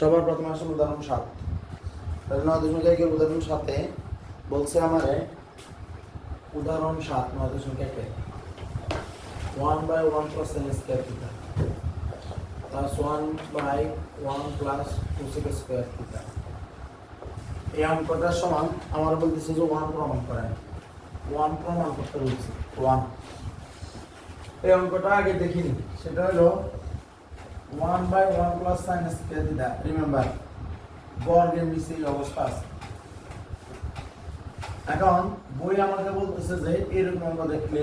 সবার প্রথমে আসেন উদাহরণ সাত। নয় দশমিক একের উদাহরণ সাথে বলছে আমারে উদাহরণ সাত, নয় দশমিক একে। One by one plus N square theta plus one by one plus two sec square theta এই অঙ্কটার সমান আমার বলতেছে যে ওয়ান প্রমাণ করেন ওয়ান প্রমাণ করতে বলছি। ওয়ান এই অঙ্কটা আগে দেখিনি। সেটা হলো one by one plus sine square theta remember বর্গের নিচে এই অবস্থা আছে এখন বই আমাকে বলতেছে যে এরকম অঙ্ক দেখলে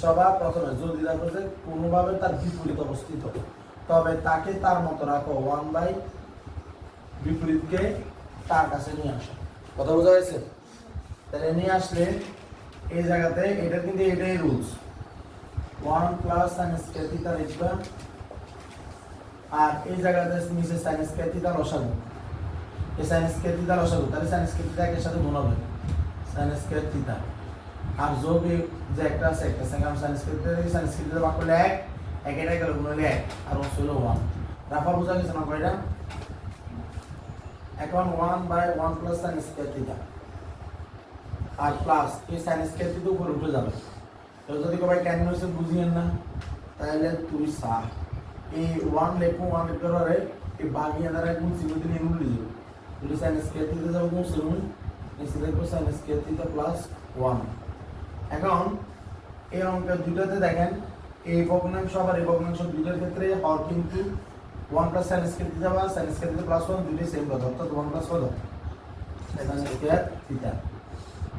সবার প্রথমে যদি দেখো যে কোনোভাবে তার বিপরীত অবস্থিত, তবে তাকে তার মতো রাখো ওয়ান বাই বিপরীতকে তার কাছে নিয়ে আসো। কথা বোঝা হয়েছে? তাহলে নিয়ে আসলে এই জায়গাতে এটা কিন্তু এটাই rules one plus sine square theta লিখবা আর এই জায়গাতে নিচে সাইন স্কোয়ার থিটা লসাগু এই সাইন স্কোয়ার থিটা লসাগু তাহলে সাইন স্কোয়ার থিটা একের সাথে গুণ হবে। সাইন স্কোয়ার থিটা আর যোগ যে একটা আছে, একটা সেকেন্ড সাইন স্কোয়ার থিটা থেকে সাইন স্কোয়ার থিটা করলে এক এক এটা গেল গুণ হলে এক, আর ও ছিল ওয়ান রাফা বোঝা গেছে না কয়টা? এখন one by one plus sine square theta R plus এই সাইন স্কোয়ার থিটা উপরে উঠে যাবে। তো যদি কবাই কেন হয়েছে বুঝিয়েন না? তাহলে তুই সা ওয়ান লেখার পরে এই বাগিয়ে দ্বারা কোন চিহ্ন দিলে এমন লিখে যাবে যদি সাইন স্কোয়ার থিটা যাবে চিহ্ন এসে দেখো sine square theta plus one এখন এই অঙ্কের দুইটাতে দেখেন, এই ভগ্নাংশ আবার এই ভগ্নাংশ দুইটার ক্ষেত্রে হর কিন্তু one plus sine square theta বা sine square theta plus one দুইটাই সেম কথা অর্থাৎ ওয়ান প্লাস কত সাইন স্কোয়ার থিটা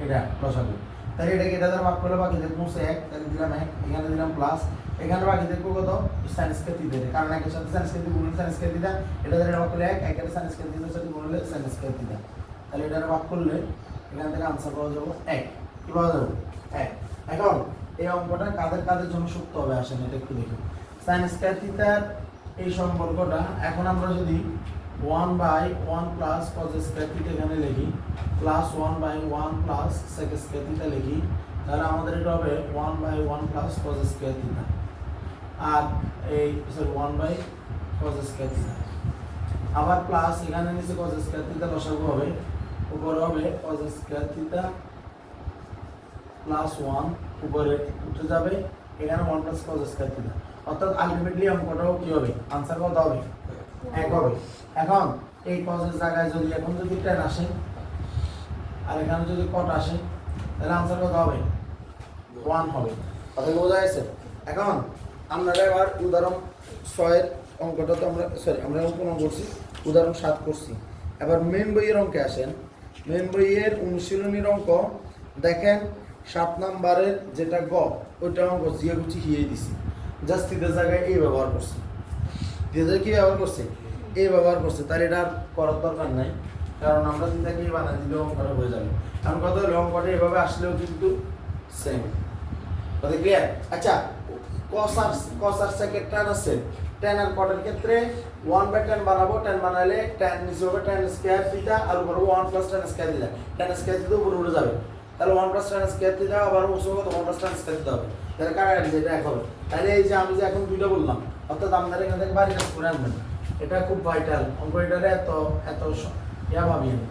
এটা লসাগু তাহলে এটাকে এটা দ্বারা ভাগ করলে বাকি দেখব এক, তাহলে দিলাম এক, এখানে দিলাম প্লাস এখানে বাকি দেখব কত? সাইন স্কোয়ার কারণ একের সাথে সাইন স্কোয়ার থিটা গুণলে সাইন স্কোয়ার এটা দ্বারা ভাগ করলে এক, একের সাইন স্কোয়ার থিটার সাথে গুণলে সাইন স্কোয়ার তাহলে এটা ভাগ করলে এখান থেকে আনসার পাওয়া যাবে এক। কি পাওয়া যাবে? এক। এখন এই অঙ্কটা কাদের কাদের জন্য সত্য হবে আসেন এটা একটু দেখুন সাইন স্কোয়ার এই সম্পর্কটা, এখন আমরা যদি one by one plus cos square theta এখানে লিখি plus one by one plus sec square theta লিখি, তাহলে আমাদের এটা হবে one by one plus cos square theta আর এই sorry one by cos square theta আবার প্লাস এখানে নিচে কজ স্কোয়ার থিটা লসাগু হবে, উপরে হবে cos square theta plus one উপরে উঠে যাবে, এখানে one plus cos square theta অর্থাৎ আলটিমেটলি অঙ্কটাও কি হবে? আনসার কত হবে? এক হবে এখন এই কজের জায়গায় যদি এখন যদি টেন আসে, আর এখানে যদি কট আসে, তাহলে আনসার কত হবে? ওয়ান হবে। কথা বোঝা গেছে? এখন আমরা এবার উদাহরণ ছয়ের অঙ্কটা তো আমরা সরি আমরা অঙ্ক করছি, উদাহরণ সাত করছি। এবার মেন বইয়ের অঙ্কে আসেন। মেন বইয়ের অনুশীলনীর অঙ্ক, দেখেন সাত নাম্বারের যেটা গ ওইটা অঙ্ক জিয়ে গুছি হিয়ে দিছি। জাস্ট তিনের জায়গায় এই ব্যবহার করছি। তিনের কি ব্যবহার করছে? এই ব্যবহার করছে। তার এটা করার দরকার নাই, কারণ আমরা চিন্তাকে বানাই, দিলে অঙ্কটা হয়ে যাবে। কারণ কত হলো অঙ্কটা এভাবে আসলেও কিন্তু সেম কথা ক্লিয়ার আচ্ছা কসার কসার সেকেন্ড টেন আছে। টেন আর কটের ক্ষেত্রে ওয়ান বাই টেন বানাবো। টেন বানালে টেন নিচে হবে টেন স্কোয়ার দিতা আর উপরে ওয়ান প্লাস টেন স্কোয়ার দিতা টেন স্কোয়ার দিতে উপরে উঠে যাবে। তাহলে ওয়ান প্লাস টেন স্কোয়ার দিতে আবার কত ওয়ান প্লাস টেন স্কোয়ার দিতে হবে। তাহলে কারা এক হবে। তাহলে এই যে আমি যে এখন দুইটা বললাম অর্থাৎ আপনারা এখান থেকে বাড়ি কাজ করে আনবেন এটা খুব ভাইটাল অঙ্ক এত এত ইয়া ভাবিয়ে না।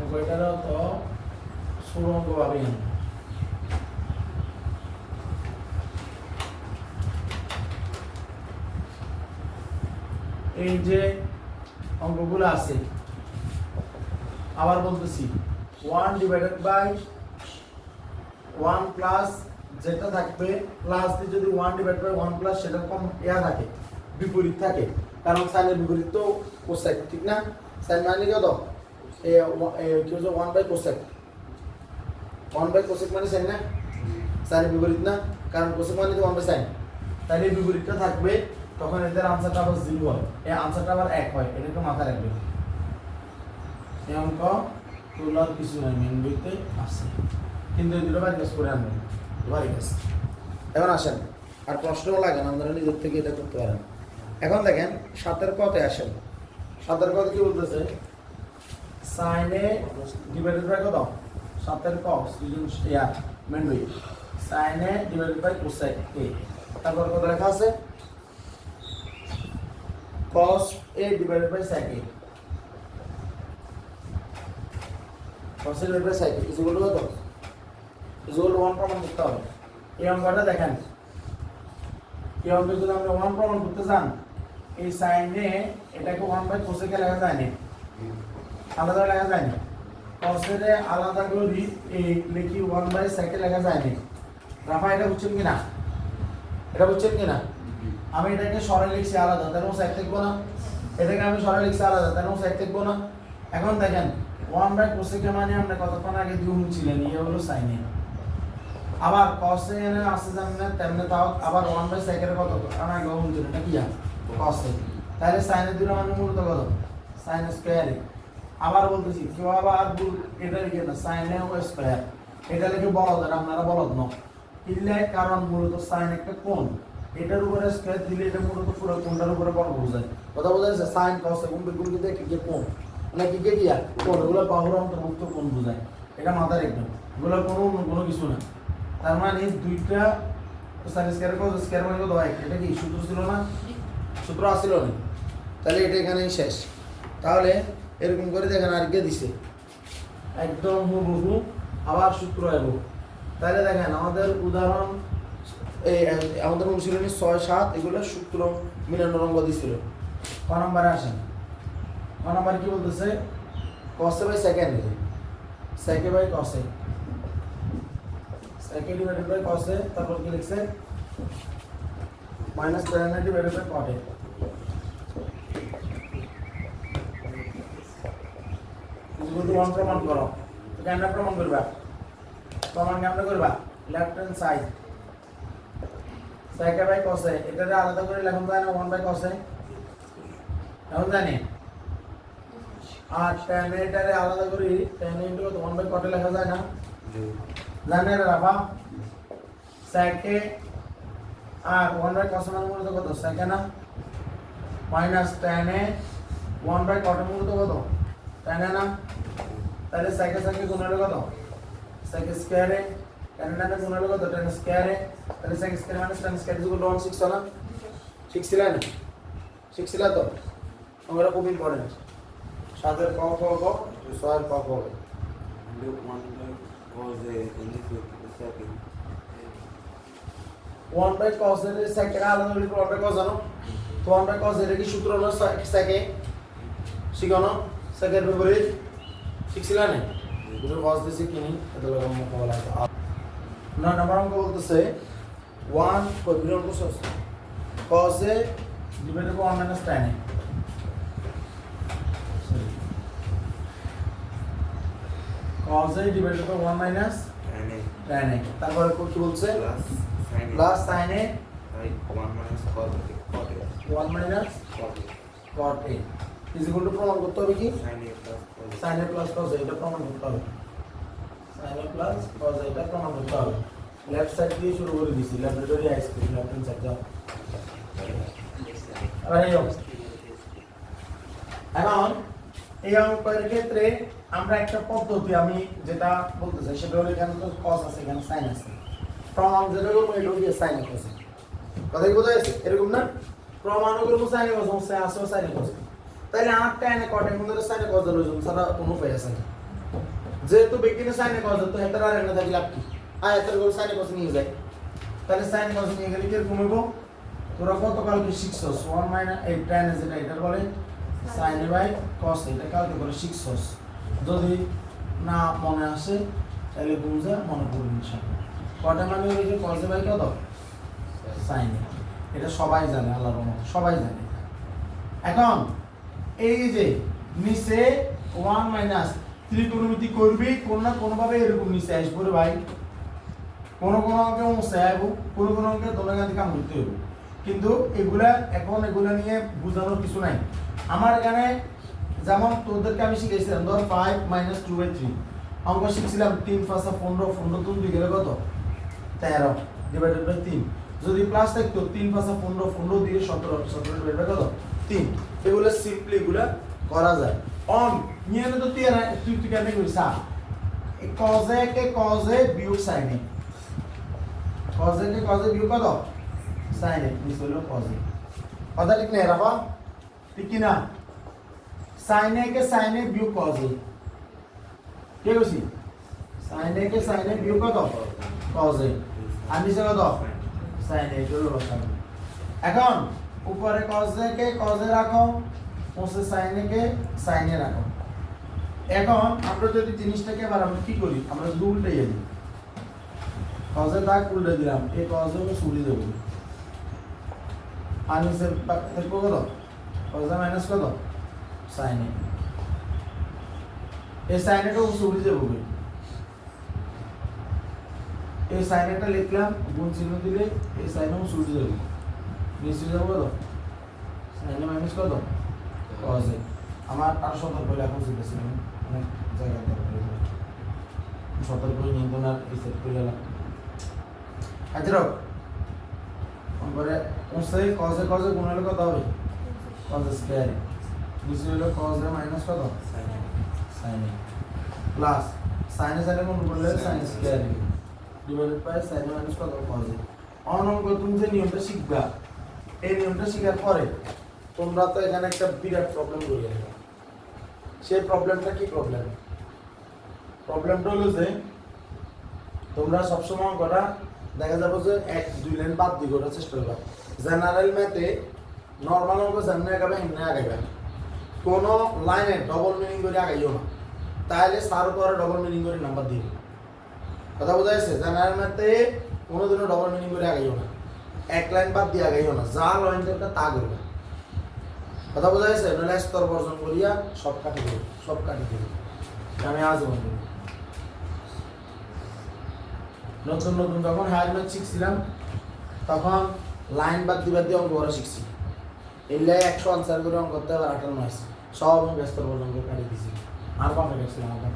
অঙ্ক অত সুরঙ্গ ভাবিয়ে না। এই যে অঙ্কগুলো আছে, আবার বলতেছি one divided by one plus যেটা থাকবে প্লাস দিয়ে যদি one divide by one plus সেটা কম ইয়া থাকে, বিপরীত থাকে। কারণ সাইনের বিপরীত তো কোসেক ঠিক না? সাইন মানে কত কি হচ্ছে one by cosec one by cosec মানে সাইন না? সাইনের বিপরীত না? কারণ কোসেক মানে তো ওয়ান বাই সাইন তাহলে বিপরীতটা থাকবে, তখন এদের আনসারটা আবার জিরো হয়। এই আনসারটা আবার এক হয়, এটা একটু মাথায় রাখবে। এই অঙ্ক তোলার কিছু নাই মেন বইতে আছে। কিন্তু বাড়ি কাজ করে আনবেন বাড়ি এখন আসেন। আর প্রশ্নও লাগে না, আপনারা নিজের থেকে এটা করতে পারেন। এখন দেখেন, সাতের কতে আসেন। সাতের কত কি বলতেছে? সাইনে ডিভাইডেড বাই কত? সাতের ক ইয়া মেন বই সাইনে ডিভাইডেড বাই কোসাইন এ তারপর কত লেখা আছে? Cos a divided by sec a cos a divided by sec a is equal to 1 প্রমাণ করতে হবে। এই অঙ্কটা দেখেন। এই অঙ্কে যদি আমরা 1 প্রমাণ করতে চান, এই সাইনে এটাকে 1 বাই cos কে লেখা যায় না। আলাদা লেখা যায় না। এর আলাদা করে লিখি 1 বাই sec লেখা যায় না। রাফা, এটা বুঝছেন কিনা? এটা বুঝছেন কিনা? আমি এটাকে সরে লিখছি আলাদা মধ্যে এক থাকব না। এটাকে আমি সরে লিখছি আলাদা মধ্যে এক থাকব না। এখন দেখেন ওয়ান বাই কোসেকে মানে আমরা কতক্ষণ আগে দুই ছিলেন? ইয়ে হলো সাইনে আবার কসে এনে আসতে জানেন না তেমনি তাও আবার ওয়ান বাই সেকেন্ডে কত কারণ আগে ছিল এটা কি জান? কসে তাহলে সাইনে দুটো মানে মূলত কত? সাইন স্কোয়ারে আবার বলতেছি, কেউ আবার ভুল, এটা লিখে না সাইনে ও স্কোয়ার এটা লিখে বলদ আর আপনারা বলদ ন ইল্লে কারণ মূলত সাইন একটা কোণ। এটার উপরে স্কোয়ার দিলে এটা মূলত পুরো কোণটার উপরে বর্গ বোঝায় কথা বোঝা যাচ্ছে সাইন কস এবং বেগুন কিন্তু কি যে কোণ। মানে কি কে দিয়া কোণ, এগুলো বাহুর অন্তর্ভুক্ত কোণ বোঝায়। এটা মাথায় রাখবেন এগুলো কোনো কোনো কিছু না। তার মানে দুইটা সাইন স্কোয়ার কস স্কোয়ার মানে কত হয় এটা কি সূত্র ছিল না? সূত্র আসছিল না। তাহলে এটা এখানেই শেষ। তাহলে এরকম করে দেখেন আর কে দিছে। একদম হুবহু আবার সূত্র এলো। তাহলে দেখেন আমাদের উদাহরণ এই আমাদের অনুশীলনী ছয়, সাত, এগুলো সূত্র মিলানোর অঙ্গ দিছিল। ক নম্বরে আসেন। ক নম্বর কি বলতেছে? Cosec by second sec by cosec sec divided by কসে তারপর লিখছে? Minus ten divided by কটে one প্রমাণ করো কেমনে প্রমাণ করবা। প্রমাণ কেমনে করবা? Left hand side by cosec এটারে আলাদা করে লেখন যায় না ওয়ান বাই কসে এখন জানি? আর টেন এটারে আলাদা করি ten into one by cot লেখা যায় না। জানে রে রাফা সেকে আর ওয়ান বাই কসে মানে মূলত কত? সেকে না? Minus ten one by cot মূলত কত? টেন না? তাহলে সেকে সেকে গুণ হলো কত? সেকে স্কোয়ারে টেন টেন গুণ হলো কত? টেন স্কোয়ারে তাহলে সেকে square minus tan square equal to 1 6 না? শিখছিলেন শিখছিলা তো? আমরা খুব ইম্পর্টেন্ট সাতের ক খ গ ছয়ের ক খ was a in this look the second. One by cos এর সেকেন্ড আলাদা করে ওয়ান বাই কস জানো তো ওয়ান বাই কস এর কি সূত্র হলো সেকে শিখানো সেকেন্ড বিপরীত শিখছিলেন দুটো কস দিছি কিনি এটা লগম মোকাবেলা না নাম্বার অঙ্ক বলতেছে ওয়ান কবির অঙ্ক cos A divided by one minus tan cos a divided by 1 minus And a tan a তারপরে কি বলছে plus sin a plus sin a right one minus cos a cot a 1 minus cot a cot a is equal to প্রমাণ করতে হবে কি sin a plus cos a sin a plus cos a এটা প্রমাণ করতে হবে sin a plus cos a এটা প্রমাণ করতে হবে লেফট সাইড দিয়ে শুরু করে দিছি laboratory ice cream left hand side যাও এবার এই অংশ। এখন এই অঙ্কের ক্ষেত্রে আমরা একটা পদ্ধতি আমি যেটা বলতে চাই, সেটা হলো এখানে তো cos আছে, এখানে sin আছে। প্রমাণ যেটা করব, এটা হলো sin এ কথা কি বোঝা যাচ্ছে এরকম না? cos, সমস্যা আছে sin এ cos তাইলে আমার tan এ cot এর মধ্যে cos ধরে যাব সারা কোনো উপায় আছে না। যেহেতু sin এ cos, তো হেতার আর এনে থাকি লাভ কি? আর হেতার করে sin এ নিয়ে যায়। তাহলে sin cos নিয়ে গেলে কীরকম হইব? তোরা কত কালকে শিখছস? ওয়ান মাইনাস এই tan এ যেটা এটার বলে? Sin এ বাই এ, এটা কালকে করে শিখছস যদি না মনে আসে তাহলে বুঝে মনে করুন ইনশাআল্লাহ। কটা মানে ওই যে cos এ বাই কত? এ এটা সবাই জানে আল্লাহর রহমতে সবাই জানে। এখন এই যে নিচে ওয়ান মাইনাস ত্রিকোণমিতি করবি কোন না কোনোভাবে এরকম নিচে আসব রে ভাই। কোনো কোনো অঙ্কে মুছে আইব কোনো কোনো অঙ্কে দোনাগান্তি কাম করতে হবে কিন্তু এগুলা এখন এগুলা নিয়ে বোঝানোর কিছু নাই। আমার এখানে যেমন তোদেরকে আমি শিখেছিলাম ধর five minus two by three অঙ্ক শিখছিলাম তিন পাঁচটা পনেরো পনেরো তিন দুই গেলে কত? তেরো ডিভাইডেড বাই তিন। যদি প্লাস থাকতো, তিন পাঁচটা পনেরো পনেরো দিয়ে সতেরো সতেরো ডিভাইড কত? তিন। এগুলো সিম্পলি এগুলা করা যায়। অন, নিয়ে তো তুই তুই তুই কেন করিস কজে কে কজে বিয়োগ সাইনে কজে কে কজে বিয়োগ কত? সাইনে মিস হলো কজে কথা ঠিক নেই রাখো ঠিক কি না সাইনে কে সাইনে বিয়োগ এ কে কইছি সাইনে কে সাইনে বিয়োগ কত? কজ এ আর কত? সাইনে হলো বসানো এখন, উপরে কজ এ কে এ রাখো? ওসে সাইনে কে সাইনে রাখো। এখন, আমরা যদি জিনিসটাকে আবার আমরা কি করি? আমরা যদি উল্টাইয়ে দিই। কজে দাগ উল্টে দিলাম। এই কজে আমি সুড়ি দেবো। আর নিচে দেখব কত? কজে মাইনাস কত? সাইনে এই সাইনেটা সুড়ি দেবো এই সাইনেটা লিখলাম, গুণ চিহ্ন দিলে এই সাইনে সুড়ি দেবো। নিচে যাব কত? সাইনে মাইনাস কত? কজে আমার আর সতর্ক লেখা উচিত ছিল অনেক জায়গায় হয়ে। সতর্ক নিয়ন্ত্রণ আর সেট করে এলাম। হাজির উনসে কজে কজে গুণ হলে কত হবে? কজে স্কোয়ার নিচে হলো কজে মাইনাস কত সাইনে প্লাস সাইনে সাইনে গুণ করলে সাইন স্কোয়ার ডিভাইডেড বাই সাইনে মাইনাস কত কজে অনঙ্ক তুমি যে নিয়মটা শিখবা এই নিয়মটা শেখার পরে তোমরা তো এখানে একটা বিরাট প্রবলেম করিয়ে নেবে। সেই প্রবলেমটা কি প্রবলেম প্রবলেমটা হলো যে তোমরা সবসময় করা দেখা যাবে যে এক দুই লাইন বাদ দিয়ে করার চেষ্টা করবা। জেনারেল ম্যাথে নর্মাল অঙ্ক যেমনি আগাবে এমনি আগাবে কোনো লাইনে ডবল মিনিং করে আগাইও না। তাহলে সার পরে ডবল মিনিং করে নাম্বার দিবে। কথা বোঝা যাচ্ছে? জেনারেল ম্যাথে কোনো দিনও ডবল মিনিং করে আগাইও না। এক লাইন বাদ দিয়ে আগাইও না। যা লাইন দেবে তা করবে। কথা বোঝা যাচ্ছে? নইলে স্তর বর্জন করিয়া সব কাটি দেবে। সব কাটি দেবে। আমি আজ বলব। নতুন নতুন যখন হায়ার ম্যাথ শিখছিলাম, তখন লাইন বাদ দিবার দিয়ে অঙ্ক করা শিখছি। এলে একশো আনসার করে অঙ্ক করতে আবার আঠান্ন আসছে সব আমি ব্যস্ত পর্যন্ত কাটি দিছি আর পাবে গেছিলাম আমার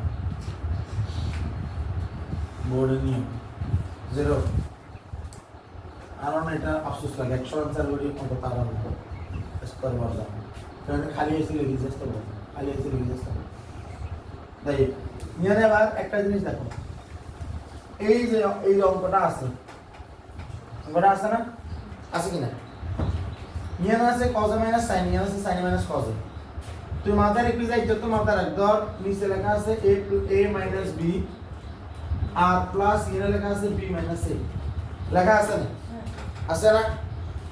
বোর্ডের নিয়ম। জিরো আমার এটা আফসোস লাগে একশো আনসার করি অঙ্ক তার স্তর বর্জন কারণ খালি এসে লিখি করব খালি এসে লিখি করব তাই নিয়ে এবার একটা জিনিস দেখো। এই যে এই যে অঙ্কটা আছে অঙ্কটা আছে না? আছে কিনা? ইয়ান আছে কজ মাইনাস সাইন ইয়ান আছে সাইন মাইনাস কজ। তুই মাথায় রেখে যাই যত মাথায় রাখ। ধর নিচে লেখা আছে a এ মাইনাস বি আর প্লাস ইয়ান লেখা আছে বি মাইনাস এ লেখা আছে না? আছে না?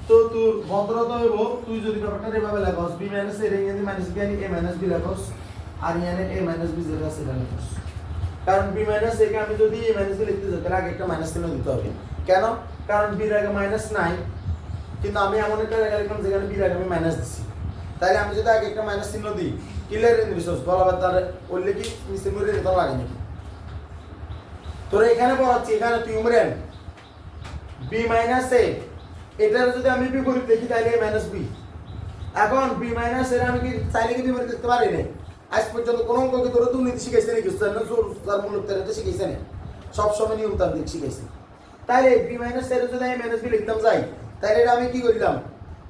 তো তোর ভদ্রতা হইব তুই যদি ব্যাপারটা এভাবে লেখস B minus A range minus B A minus B লেখস আর ইয়ানে এ মাইনাস বি যেটা সেটা লেখস। কারণ বি মাইনাস একে আমি যদি এ মাইনাস বি লিখতে যাই তাহলে আগে একটা মাইনাস চিহ্ন দিতে হবে। কেন? কারণ বির আগে মাইনাস নাই। কিন্তু আমি এমন একটা জায়গা যেখানে বির আগে আমি মাইনাস দিচ্ছি তাহলে আমি যদি আগে একটা মাইনাস চিহ্ন দিই ক্লিয়ার ইন রিসোর্স বলাবার তাহলে বললে কি, নিচে মরে যেতে লাগে নাকি? তোরা এখানে পড়াচ্ছি, এখানে তুই উমরেন বি মাইনাস এ এটার যদি আমি বিপরীত লিখি তাহলে মাইনাস বি এখন বি মাইনাস এর আমি কি চাইলে কি বিপরীত লিখতে পারি না? আজ পর্যন্ত কোনো অঙ্ককে তোরা দুর্নীতি শিখাইছে নাকি? তার মূলক তার এটা শিখাইছে না? সবসময় নিয়মতান্ত্রিক শিখাইছে। তাহলে বি মাইনাস এর যদি আমি মাইনাস বি লিখতাম, যাই। এটা আমি কি করিলাম?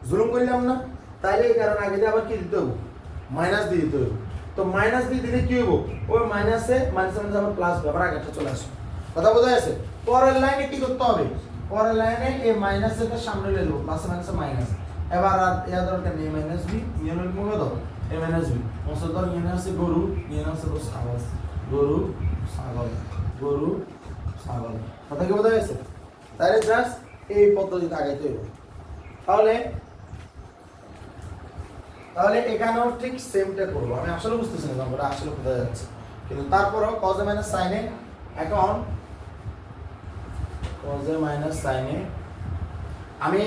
জুলুম করিলাম না? তাহলে এই কারণে আগে আবার কি দিতে হবে মাইনাস দিয়ে দিতে হবে তো মাইনাস দিয়ে দিলে কি হব ওই মাইনাসে মাইনাসে মাইনাসে আবার প্লাস ব্যাপার আগেটা চলে আসে কথা বোঝা যাচ্ছে পরের লাইনে কি করতে হবে? পরের লাইনে এই মাইনাসের সামনে লে দেবো প্লাসে মাইনাসে মাইনাস এবার আর ইয়া দরকার নেই মাইনাস বি নিয়ে নেব দাও এ মাইনাস বি অংশ ধর নিয়ে আছে গরু, নিয়ে আছে ছাগল। গরু ছাগল গরু, ছাগল। কথা কি বোঝা গেছে? তাহলে জাস্ট এই পদ্ধতিতে আগাইতে হবে তাহলে তাহলে এখানেও ঠিক সেমটা করব। আমি আসলে বুঝতেছি না আমরা আসলে কোথায় যাচ্ছে। কিন্তু তারপরেও কজে মাইনাস সাইনে এখন কজে মাইনাস সাইনে আমি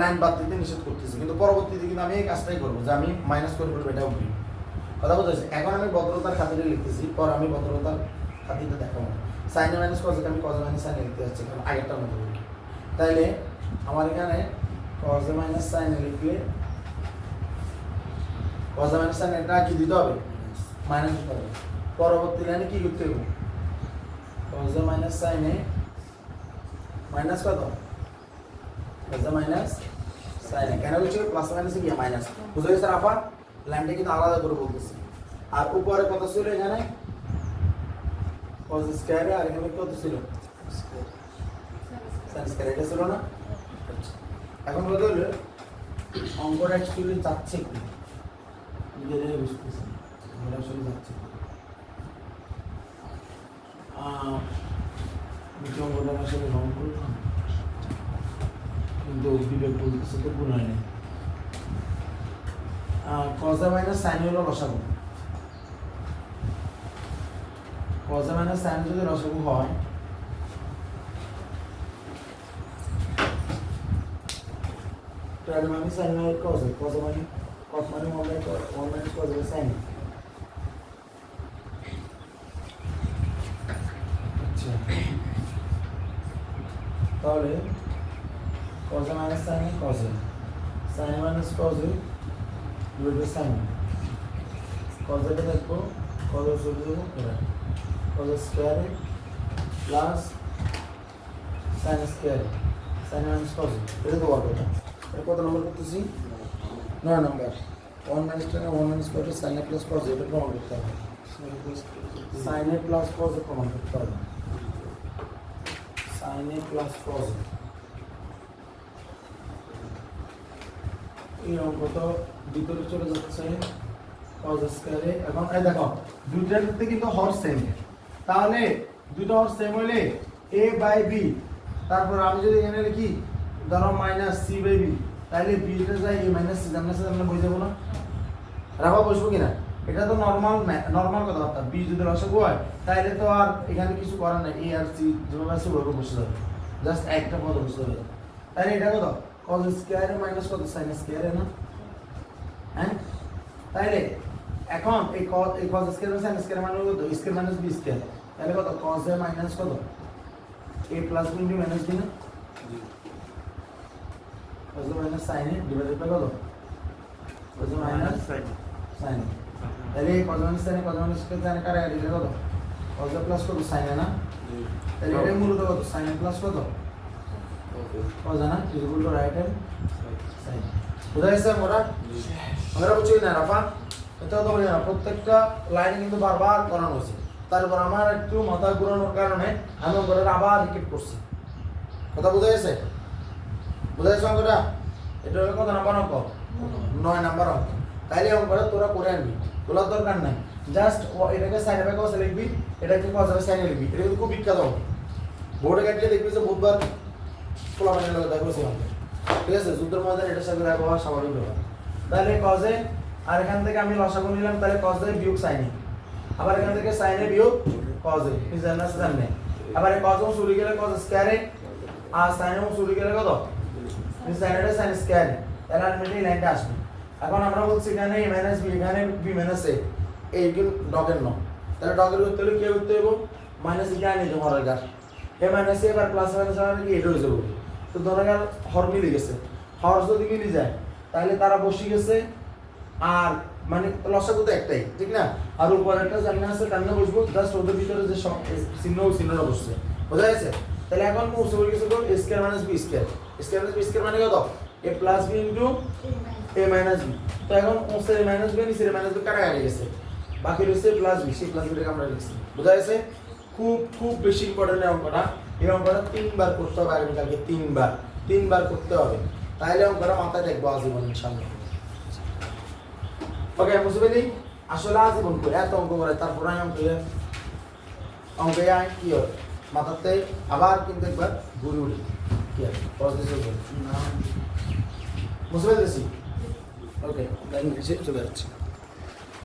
লাইন বাদ দিতে নিষেধ করতেছি। কিন্তু পরবর্তীতে কিন্তু আমি এই কাজটাই করব যে আমি মাইনাস করে ফেলব এটা উঠি কথা বলতেছি এখন আমি ভদ্রতার খাতিরে লিখতেছি, পর আমি ভদ্রতার খাতিরে দেখাবো। সাইনে মাইনাস কজে আমি কজে মাইনাস সাইনে লিখতে যাচ্ছি, কারণ আগেরটার মতো তাইলে আমার এখানে কজে মাইনাস সাইনে লিখলে কজে মাইনাস সাইনে এটা কি দিতে হবে? মাইনাস দিতে হবে। পরবর্তী লাইনে কি করতে হবে? কজে মাইনাস সাইনে মাইনাস কত? কজে মাইনাস সাইনে কেন কিছু প্লাস মাইনাসে কি? মাইনাস বুঝে গেছে রাফা? লাইনটা কিন্তু আলাদা করে বলতেছি। আর উপরে কত ছিল এখানে? কজ স্কয়ারে আর এখানে কত ছিল? সাইন স্কয়ার এটা ছিল না? আচ্ছা। এখন কত হলো অঙ্কটা অ্যাকচুয়ালি যাচ্ছে কি? নিজেদের বুঝতেছি। না। অঙ্কটা আসলে যাচ্ছে অঙ্কটা আসলে রং করলাম। কিন্তু বিবেক বলতেছে তো গুণ হয়নি। কজা মাইনাস সাইন হলো রসাগু কজা মাইনাস সাইন যদি রসাগু হয় তাহলে মানে সাইন মানে কজ কজ মানে কজ মানে one by one minus cos by sine আচ্ছা তাহলে cos minus sine cos sine minus cos divide by sine কজটা দেখব কজ চলে যাব এটা cos square plus sine square sine minus cos এটা তো বলব এটা এটা কত নম্বর করতেছি? নয় নম্বর। One minus tan one minus cos sine plus cos এটা প্রমাণ করতে হবে। সাইন প্লাস কজ প্রমাণ করতে হবে। সাইন এ প্লাস কজ এই অঙ্ক তো ভিতরে চলে যাচ্ছে কজ স্কয়ারে এখন এই দেখো, দুইটার ক্ষেত্রে কিন্তু হর সেম তাহলে দুটো হর সেম হলে এ বাই বি তারপর আমি যদি এখানে লিখি ধরো মাইনাস সি বাই বি তাহলে বিটা যায় এ মাইনাস সি জানলে আমরা বুঝে যাব না? রাখা, বসবো কিনা? এটা তো নর্মাল নর্মাল কথাবার্তা। বি যদি রসগো হয় তাহলে তো আর এখানে কিছু করার নাই। এ আর সি যেভাবে আছে ওইভাবে বসে যাবে। জাস্ট একটা পদ বসে যাবে। তাহলে এটা কত? কজ স্কয়ারে মাইনাস কত? সাইন স্কয়ারে না? হ্যাঁ? তাইলে এখন এই কজ এই কজ স্কয়ার সাইন স্কয়ার মানে কত? স্কয়ার মাইনাস বি স্কয়ার তাহলে কত? কজ এ মাইনাস কত? A plus B minus B না? A minus sine A divided by কত এ মাইনাস সাইন তাহলে cos minus sine cos minus কে জানে কারে দিলে কত? কজ প্লাস কত? সাইন না? তাহলে এটা মূলত কত? সাইন প্লাস কত? কজ না? Equal to right hand side বুঝা গেছে মোরা আমরা বুঝছি না রাফা? এটা তো বলি না প্রত্যেকটা লাইন কিন্তু বারবার করানো হয়েছে। তারপর আমার একটু মাথা ঘুরানোর কারণে আমি আবার রিপিট করছি। কথা বুঝা গেছে? বুঝা গেছে অঙ্কটা? এটা হলো কত নাম্বার অঙ্ক? নয় নাম্বার অঙ্ক। তাইলে অঙ্কটা তোরা করে আনবি, তোলার দরকার নাই। জাস্ট এটাকে সাইড বাই কসে লিখবি, এটাকে কসে সাইডে লিখবি। এটা কিন্তু খুব বিখ্যাত অঙ্ক। বোর্ডে কাটলে দেখবি যে বুধবার খোলা মানে সে অঙ্ক। ঠিক আছে? যুদ্ধের মধ্যে এটার সাথে দেখো স্বাভাবিক ব্যাপার। তাহলে কজে আর এখান থেকে আমি লসাগু নিলাম তাহলে কজে বিয়োগ সাইনে আবার এখান থেকে সাইনে বিয়োগ কজে জানা জানে আবার কজও শুরু গেলে কজ স্কয়ারে আর সাইনেও শুরু গেলে কত? সাইনেটা সাইন স্কয়ারে তাহলে আলটিমেটলি লাইনটা আসবে। এখন আমরা বলছি এখানে এ মাইনাস বি এখানে বি মাইনাস এ এইগুলো ডগের ন তাহলে ডগের করতে হলে কি করতে হইব মাইনাস এখানে নিতে হরের গাছ এ মাইনাস এ এবার প্লাস মাইনাস মানে কি এটা হয়ে যাবে। তো ধরে গেল হর মিলে গেছে। হর যদি মিলে যায়, তাহলে তারা বসে গেছে। আর মানে লসাগু তো একটাই, ঠিক না? আর উপর একটা জানা আছে কান্না বসবো। জাস্ট ওদের ভিতরে যে চিহ্ন, চিহ্নটা বসছে। বোঝা গেছে? তাহলে এখন মুছে বলে গেছে A square minus B square square minus B square মানে কত? A plus B into A minus B তো এখন ওসে মাইনাস বি নিচে মাইনাস বি কাটা গেছে গেছে বাকি রয়েছে প্লাস বি সেই প্লাস বিটাকে আমরা লিখছি। বোঝা গেছে? খুব খুব বেশি ইম্পর্টেন্ট অঙ্কটা। এই অঙ্কটা তিনবার করতে হবে আগামীকালকে, তিনবার। তিনবার করতে হবে। তাহলে অঙ্কটা মাথায় দেখব আজীবন ইনশাল্লাহ ওকে মুসিবলি আসলে আজীবন করে, এত অঙ্ক করে, তারপর আমি অঙ্ক অঙ্কে আয় কি হয় মাথাতে আবার কিন্তু একবার ঘুরে উঠি কি মুসিবল দিছি ওকে চলে যাচ্ছে।